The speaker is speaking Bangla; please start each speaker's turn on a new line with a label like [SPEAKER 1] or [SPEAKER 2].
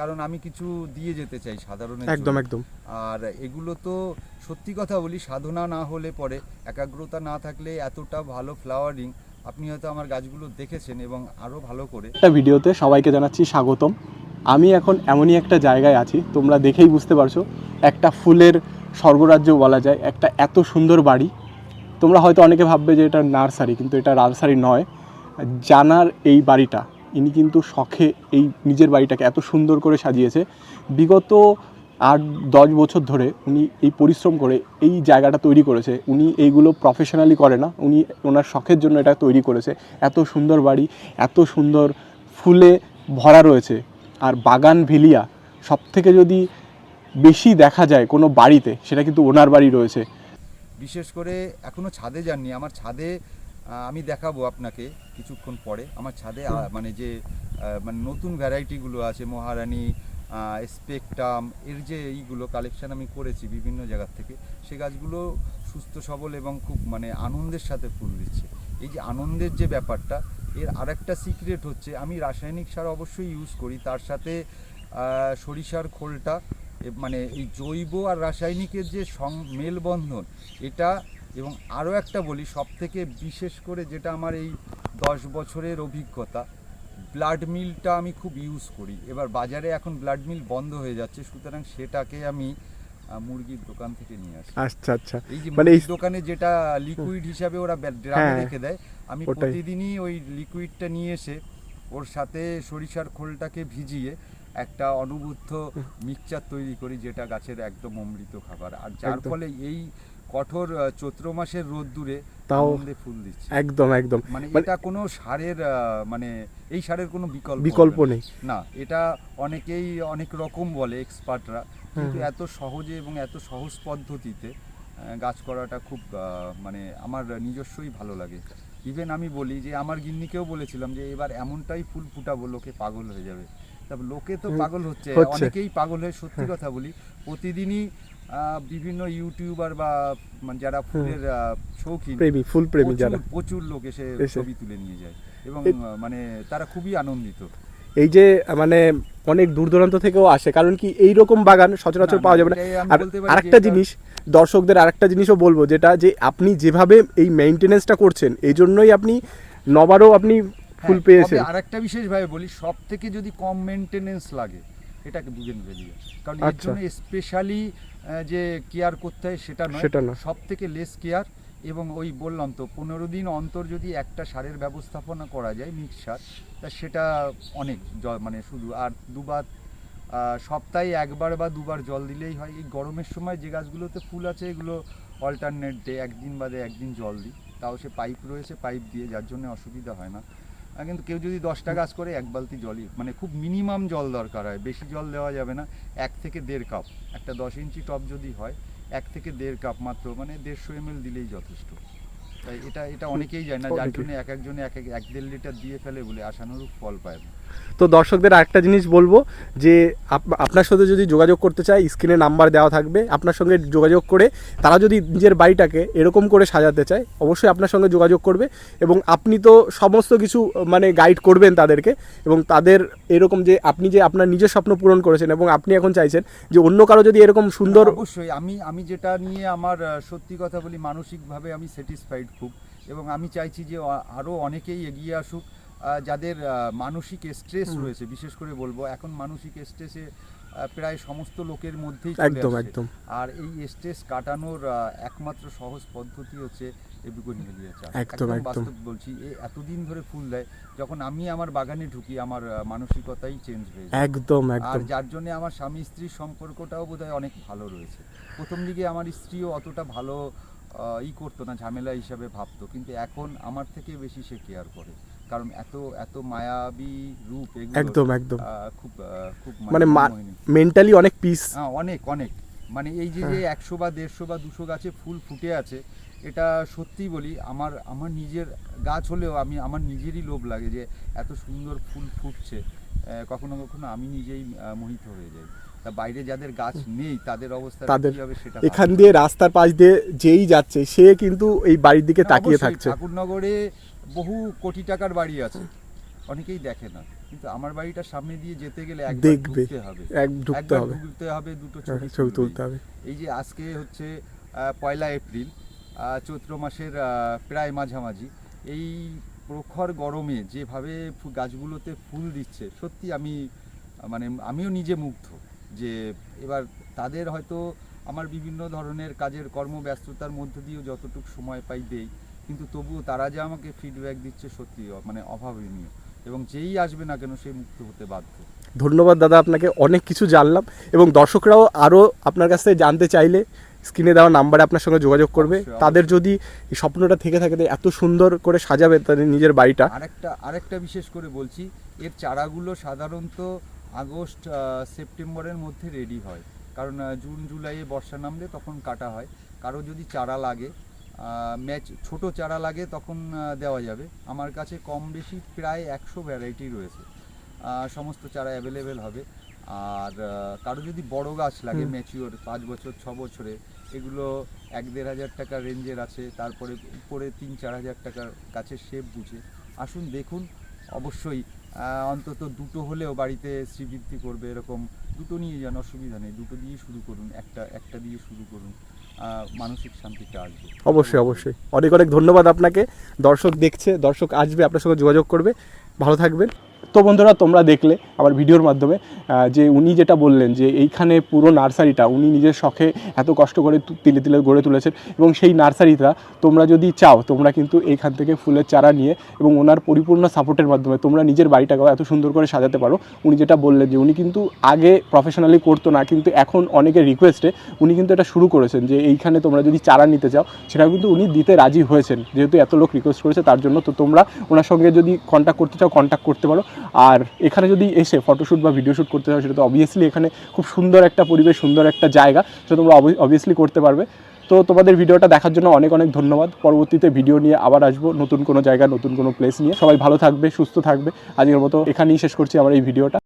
[SPEAKER 1] কারণ আমি কিছু দিয়ে যেতে চাই সাধারণের
[SPEAKER 2] একদম একদম।
[SPEAKER 1] আর এগুলো তো সত্যি কথা বলি সাধনা না হলে পরে একাগ্রতা না থাকলে এতটা ভালো ফ্লাওয়ারিং আপনি হয়তো আমার গাছগুলো দেখেছেন এবং আরও ভালো করে।
[SPEAKER 2] একটা ভিডিওতে সবাইকে জানাচ্ছি স্বাগতম। আমি এখন এমনই একটা জায়গায় আছি তোমরা দেখেই বুঝতে পারছ একটা ফুলের স্বর্গরাজ্য বলা যায় একটা এত সুন্দর বাড়ি। তোমরা হয়তো অনেকে ভাববে যে এটা নার্সারি কিন্তু এটা নার্সারি নয়। জানার এই বাড়িটা ইনি কিন্তু শখে এই নিজের বাড়িটাকে এত সুন্দর করে সাজিয়েছে। বিগত আট, দশ বছর ধরে উনি এই পরিশ্রম করে এই জায়গাটা তৈরি করেছে। উনি এইগুলো প্রফেশনালি করে না, উনি ওনার শখের জন্য এটা তৈরি করেছে। এত সুন্দর বাড়ি, এত সুন্দর ফুলে ভরা রয়েছে। আর বাগান ভেলিয়া সব থেকে যদি বেশি দেখা যায় কোনো বাড়িতে, সেটা কিন্তু ওনার বাড়ি রয়েছে।
[SPEAKER 1] বিশেষ করে এখনও ছাদে যাননি। আমার ছাদে আমি দেখাবো আপনাকে কিছুক্ষণ পরে। আমার ছাদে মানে যে মানে নতুন ভ্যারাইটিগুলো আছে মহারানী স্পেকটাম এর যে এইগুলো কালেকশান আমি করেছি বিভিন্ন জায়গার থেকে সে গাছগুলো সুস্থ সবল এবং খুব মানে আনন্দের সাথে ফুল দিচ্ছে। এই যে আনন্দের যে ব্যাপারটা এর আরেকটা সিক্রেট হচ্ছে আমি রাসায়নিক সার অবশ্যই ইউজ করি তার সাথে সরিষার খোলটা মানে এই জৈব আর রাসায়নিকের যে সং মেলবন্ধন এটা এবং আরও একটা বলি সব থেকে বিশেষ করে যেটা আমার এই দশ বছরের অভিজ্ঞতা ব্লাড মিলটা আমি খুব ইউজ করি। এবার বাজারে এখন ব্লাড মিল বন্ধ হয়ে যাচ্ছে সুতরাং সেটাকে আমি মুরগির দোকান থেকে নিয়ে আসি।
[SPEAKER 2] আচ্ছা আচ্ছা।
[SPEAKER 1] এই যে
[SPEAKER 2] মানে এই-
[SPEAKER 1] দোকানে যেটা লিকুইড হিসাবে ওরা ড্রামে
[SPEAKER 2] হ্যাঁ,
[SPEAKER 1] রেখে দেয় আমি প্রতিদিনই ওই লিকুইডটা নিয়ে এসে ওর সাথে সরিষার খোলটাকে ভিজিয়ে একটা অনুবুদ্ধ মিক্সচার তৈরি করি যেটা গাছের একদম অমৃত খাবার। আর যার ফলে এই কঠোর চৈত্র মাসের রোদ্দুরে
[SPEAKER 2] তাও
[SPEAKER 1] ফুল দিচ্ছে।
[SPEAKER 2] একদম একদম।
[SPEAKER 1] মানে
[SPEAKER 2] মানে-
[SPEAKER 1] এটা কোনো সারের মানে এই সারের কোনো বিকল্প
[SPEAKER 2] বিকল্প নেই।
[SPEAKER 1] না এটা অনেকেই অনেক রকম বলে এক্সপার্টরা। কিন্তু এত সহজে এবং এত সহজ পদ্ধতিতে গাছ করাটা খুব মানে আমার নিজস্বই ভালো লাগে। ইভেন আমি বলি যে আমার গিন্নিকেও বলেছিলাম যে এবার এমনটাই ফুল ফুটাবো লোকে পাগল হয়ে যাবে। তারপর লোকে তো পাগল হচ্ছে। অনেকেই পাগল হয়ে সত্যি কথা বলি প্রতিদিনই বিভিন্ন ইউটিউবার বা মানে যারা ফুলের আহ, শৌখিন
[SPEAKER 2] প্রেমী ফুল প্রেমী যারা।
[SPEAKER 1] প্রচুর লোক এসে। ছবি তুলে নিয়ে যায়। এবং মানে তারা খুবই আনন্দিত।
[SPEAKER 2] এই যে মানে অনেক দূর দূরান্ত থেকেও আসে কারণ কি এই রকম বাগান সচরাচর পাওয়া যাবে না। আর আরেকটা জিনিস দর্শকদের আরেকটা জিনিসও বলব যেটা যে আপনি যেভাবে এই মেইনটেনেন্সটা করছেন এই জন্যই আপনি নবারও আপনি ফুল পেয়েছেন।
[SPEAKER 1] তবে আরেকটা বিশেষভাবে বলি সব থেকে যদি কম মেনটেনেন্স লাগে এটাকে বুঝেন ভেলিয়ে কারণ এর
[SPEAKER 2] আচ্ছা।
[SPEAKER 1] জন্য স্পেশালি যে কেয়ার করতে হয় সেটা নয়
[SPEAKER 2] সেটা না।
[SPEAKER 1] সব থেকে লেস কেয়ার এবং ওই বললাম তো পনেরো দিন অন্তর যদি একটা সারের ব্যবস্থাপনা করা যায় মিক্স সার তা সেটা অনেক মানে শুধু আর দুবার সপ্তাহে একবার বা দুবার জল দিলেই হয়। এই গরমের সময় যে গাছগুলোতে ফুল আছে এগুলো অল্টারনেট ডে একদিন বাদে একদিন জল দিই। তাও সে পাইপ রয়েছে পাইপ দিয়ে যার জন্য অসুবিধা হয় না। আর কিন্তু কেউ যদি দশটা গাছ করে এক বালতি জলই মানে খুব মিনিমাম জল দরকার হয়। বেশি জল দেওয়া যাবে না। এক থেকে দেড় কাপ একটা দশ ইঞ্চি টপ যদি হয় এক থেকে দেড় কাপ মাত্র মানে দেড়শো এম দিলেই যথেষ্ট। তাই এটা এটা অনেকেই যায় না যার জন্য এক একজনে এক এক এক দেড় লিটার দিয়ে ফেলে বলে আশানুরূপ ফল পায় না।
[SPEAKER 2] তো দর্শকদের আরেকটা জিনিস বলব যে আপ- আপনার সাথে যদি যোগাযোগ করতে চায়, স্ক্রিনে নাম্বার দেওয়া থাকবে, আপনার সঙ্গে যোগাযোগ করে তারা যদি নিজের বাড়িটাকে এরকম করে সাজাতে চায়, অবশ্যই আপনার সঙ্গে যোগাযোগ করবে এবং আপনি তো সমস্ত কিছু মানে গাইড করবেন তাদেরকে এবং তাদের এরকম যে আপনি যে আপনার নিজের স্বপ্ন পূরণ করেছেন এবং আপনি এখন চাইছেন যে অন্য কারও যদি এরকম সুন্দর
[SPEAKER 1] অবশ্যই। আমি আমি যেটা নিয়ে আমার সত্যি কথা বলি, মানসিকভাবে আমি স্যাটিসফাইড খুব এবং আমি চাইছি যে আরও অনেকেই এগিয়ে আসুক। যাদের মানসিক স্ট্রেস রয়েছে বিশেষ করে বলব এখন মানসিক স্ট্রেসে প্রায় সমস্ত লোকের মধ্যেই
[SPEAKER 2] একদম একদম।
[SPEAKER 1] আর এই স্ট্রেস কাটানোর একমাত্র সহজ পদ্ধতি হচ্ছে এবিকোনিয়ালিয়া চাষ
[SPEAKER 2] একদম।
[SPEAKER 1] বাস্তব বলছি এতদিন ধরে ফুল দেয় যখন আমি আমার বাগানে ঢুকি আমার মানসিকতাই চেঞ্জ হয়ে যায়।
[SPEAKER 2] একদম
[SPEAKER 1] আর
[SPEAKER 2] একদম।
[SPEAKER 1] যার জন্য আমার স্বামী স্ত্রীর সম্পর্কটাও বোধহয় অনেক ভালো রয়েছে। প্রথম দিকে আমার স্ত্রীও অতটা ভালো ই করতো না ঝামেলা হিসাবে ভাবতো কিন্তু এখন আমার থেকে বেশি সে কেয়ার করে। কারণ এত এত মায়াবী রূপ
[SPEAKER 2] একদম একদম।
[SPEAKER 1] খুব খুব
[SPEAKER 2] মানে মেন্টালি অনেক পিস
[SPEAKER 1] হ্যাঁ অনেক অনেক। মানে এই যে যে একশো বা দেড়শো বা দুশো গাছে ফুল ফুটে আছে এটা সত্যিই বলি আমার আমার নিজের গাছ হলেও আমি আমার নিজেরই লোভ লাগে যে এত সুন্দর ফুল ফুটছে। কখনো কখনো আমি নিজেই মোহিত হয়ে যাই। বাইরে যাদের গাছ নেই তাদের অবস্থা
[SPEAKER 2] তাদের এখান দিয়ে রাস্তার পাশ দিয়ে যেই যাচ্ছে সে কিন্তু এই বাড়ির দিকে তাকিয়ে থাকছে।
[SPEAKER 1] ঠাকুরনগরে বহু কোটি টাকার বাড়ি আছে। অনেকেই দেখে না। কিন্তু আমার বাড়িটার সামনে দিয়ে যেতে গেলে
[SPEAKER 2] দেখবে। এক ঢুকতে হবে।
[SPEAKER 1] ঢুকতে হবে দুটো
[SPEAKER 2] হ্যাঁ,
[SPEAKER 1] ছবি
[SPEAKER 2] তুলতে হবে।
[SPEAKER 1] এই যে আজকে হচ্ছে পয়লা এপ্রিল চৈত্র মাসের প্রায় মাঝামাঝি এই প্রখর গরমে যেভাবে গাছগুলোতে ফুল দিচ্ছে সত্যি আমি মানে আমিও নিজে মুগ্ধ। যে এবার তাদের হয়তো আমার বিভিন্ন ধরনের কাজের কর্মব্যস্ততার মধ্য দিয়েও যতটুকু সময় পাই দেই কিন্তু তবুও তারা যে আমাকে ফিডব্যাক দিচ্ছে সত্যি মানে অভাবনীয় এবং যেই আসবে না কেন সে মুক্ত হতে বাধ্য।
[SPEAKER 2] ধন্যবাদ দাদা আপনাকে অনেক কিছু জানলাম এবং দর্শকরাও আরও আপনার কাছ থেকে জানতে চাইলে স্ক্রিনে দেওয়া নাম্বারে আপনার সঙ্গে যোগাযোগ করবে। তাদের যদি এই স্বপ্নটা থেকে থাকে এত সুন্দর করে সাজাবে তাদের নিজের বাড়িটা।
[SPEAKER 1] আরেকটা আরেকটা বিশেষ করে বলছি এর চারাগুলো সাধারণত আগস্ট সেপ্টেম্বরের মধ্যে রেডি হয়। কারণ জুন জুলাইয়ে বর্ষা নামলে তখন কাটা হয়। কারও যদি চারা লাগে ম্যাচ ছোট চারা লাগে তখন দেওয়া যাবে। আমার কাছে কম বেশি প্রায় একশো ভ্যারাইটি রয়েছে। সমস্ত চারা অ্যাভেলেবেল হবে। আর কারও যদি বড় গাছ লাগে ম্যাচিওর পাঁচ বছর ছ বছরে এগুলো এক দেড় হাজার টাকা রেঞ্জের আছে। তারপরে উপরে তিন চার হাজার টাকার কাছে শেপ বুঝে। আসুন দেখুন অবশ্যই অন্তত দুটো হলেও বাড়িতে শ্রীবৃদ্ধি করবে এরকম দুটো নিয়ে যান, অসুবিধা নেই। দুটো দিয়ে শুরু করুন, একটা একটা দিয়ে শুরু করুন। মানসিক শান্তিটা আসবে।
[SPEAKER 2] অবশ্যই অবশ্যই। অনেক অনেক ধন্যবাদ আপনাকে। দর্শক দেখছে, দর্শক আসবে, আপনার সঙ্গে যোগাযোগ করবে। ভালো থাকবেন। তো বন্ধুরা, তোমরা দেখলে আমার ভিডিওর মাধ্যমে যে উনি যেটা বললেন যে এইখানে পুরো নার্সারিটা, উনি নিজের শখে এত কষ্ট করে তিলে তিলে গড়ে তুলেছেন এবং সেই নার্সারিটা তোমরা যদি চাও, তোমরা কিন্তু এইখান থেকে ফুলের চারা নিয়ে এবং ওনার পরিপূর্ণ সাপোর্টের মাধ্যমে তোমরা নিজের বাড়িটাকেও এত সুন্দর করে সাজাতে পারো। উনি যেটা বললেন যে উনি কিন্তু আগে প্রফেশনালি করতো না, কিন্তু এখন অনেকের রিকোয়েস্টে উনি কিন্তু এটা শুরু করেছেন যে এইখানে তোমরা যদি চারা নিতে চাও, সেটাও কিন্তু উনি দিতে রাজি হয়েছেন। যেহেতু এত লোক রিকোয়েস্ট করেছে, তার জন্য তো তোমরা ওনার সঙ্গে যদি কন্ট্যাক্ট করতে চাও কন্ট্যাক্ট করতে পারো। আর এখানে যদি এসে ফটোশ্যুট বা ভিডিও শ্যুট করতে চাও, সেটা তো অবভিয়াসলি এখানে খুব সুন্দর একটা পরিবেশ, সুন্দর একটা জায়গা, সেটা তোমরা অবভিয়াসলি করতে পারবে। তো তোমাদের ভিডিওটা দেখার জন্য অনেক অনেক ধন্যবাদ। পরবর্তীতে ভিডিও নিয়ে আবার আসব নতুন কোনো জায়গা, নতুন কোনো প্লেস নিয়ে। সবাই ভালো থাকবে, সুস্থ থাকবে। আজকের মতো এখানেই শেষ করছি আমার এই ভিডিওটা